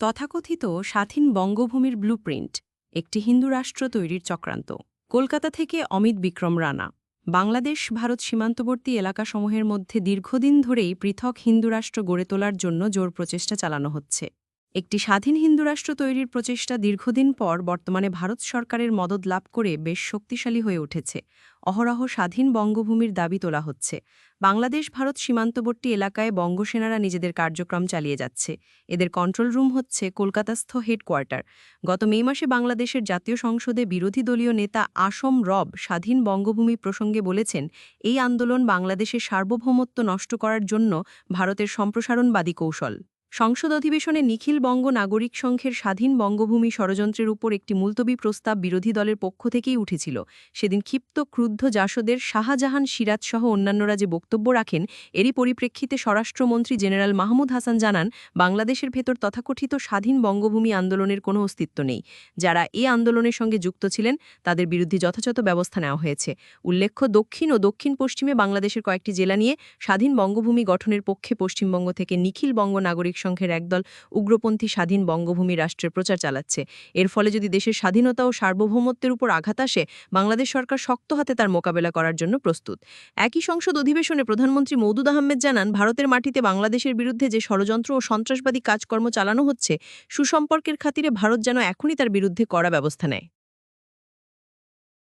তথাকথিত স্বাধীন বঙ্গভূমির ব্লুপ্রিন্ট একটি হিন্দু রাষ্ট্র তৈরির চক্রান্ত। কলকাতা থেকে অমিত বিক্রম রানা। বাংলাদেশ, ভারত সীমান্তবর্তী এলাকাসমূহের মধ্যে দীর্ঘদিন ধরেই পৃথক হিন্দু রাষ্ট্র গড়ে তোলার জন্য জোর প্রচেষ্টা চালানো হচ্ছে। একটি স্বাধীন হিন্দু রাষ্ট্র তৈরির প্রচেষ্টা দীর্ঘদিন পর বর্তমানে ভারত সরকারের মদত লাভ করে বেশ শক্তিশালী হয়ে উঠেছে। অহরহ স্বাধীন বঙ্গভূমির দাবি তোলা হচ্ছে। বাংলাদেশ ভারত সীমান্তবর্তী এলাকায় বঙ্গসেনারা নিজেদের কার্যক্রম চালিয়ে যাচ্ছে। এদের কন্ট্রোল রুম হচ্ছে কলকাতাস্থ হেডকোয়ার্টার গত মে মাসে বাংলাদেশের জাতীয় সংসদে বিরোধী দলীয় নেতা আসম রব স্বাধীন বঙ্গভূমি প্রসঙ্গে বলেছেন, এই আন্দোলন বাংলাদেশের সার্বভৌমত্ব নষ্ট করার জন্য ভারতের সম্প্রসারণবাদী কৌশল। সংসদ অধিবেশনে নিখিল বঙ্গ নাগরিক সংঘের স্বাধীন বঙ্গভূমি ষড়যন্ত্রের উপর একটি মুলতবি প্রস্তাব বিরোধী দলের পক্ষ থেকেই উঠেছিল। সেদিন ক্ষিপ্ত, ক্রুদ্ধ জাসদের শাহজাহান সিরাজসহ অন্যান্যরা যে বক্তব্য রাখেন, এরই পরিপ্রেক্ষিতে স্বরাষ্ট্রমন্ত্রী জেনারেল মাহমুদ হাসান জানান, বাংলাদেশের ভেতর তথাকথিত স্বাধীন বঙ্গভূমি আন্দোলনের কোনো অস্তিত্ব নেই। যারা এ আন্দোলনের সঙ্গে যুক্ত ছিলেন, তাদের বিরুদ্ধে যথাযথ ব্যবস্থা নেওয়া হয়েছে। উল্লেখ্য, দক্ষিণ ও দক্ষিণ পশ্চিমে বাংলাদেশের কয়েকটি জেলা নিয়ে স্বাধীন বঙ্গভূমি গঠনের পক্ষে পশ্চিমবঙ্গ থেকে নিখিল বঙ্গ নাগরিক সংঘের একদল উগ্রপন্থী স্বাধীন বঙ্গভূমি রাষ্ট্রের প্রচার চালাচ্ছে। এর ফলে যদি দেশের স্বাধীনতা ও সার্বভৌমত্বের উপর আঘাত আসে, বাংলাদেশ সরকার শক্ত হাতে তার মোকাবেলা করার জন্য প্রস্তুত। একই সংসদ অধিবেশনে প্রধানমন্ত্রী মৌদুদ আহমেদ জানান, ভারতের মাটিতে বাংলাদেশের বিরুদ্ধে যে ষড়যন্ত্র ও সন্ত্রাসবাদী কাজকর্ম চালানো হচ্ছে, সুসম্পর্কের খাতিরে ভারত যেন এখনই তার বিরুদ্ধে কড়া ব্যবস্থা নেয়।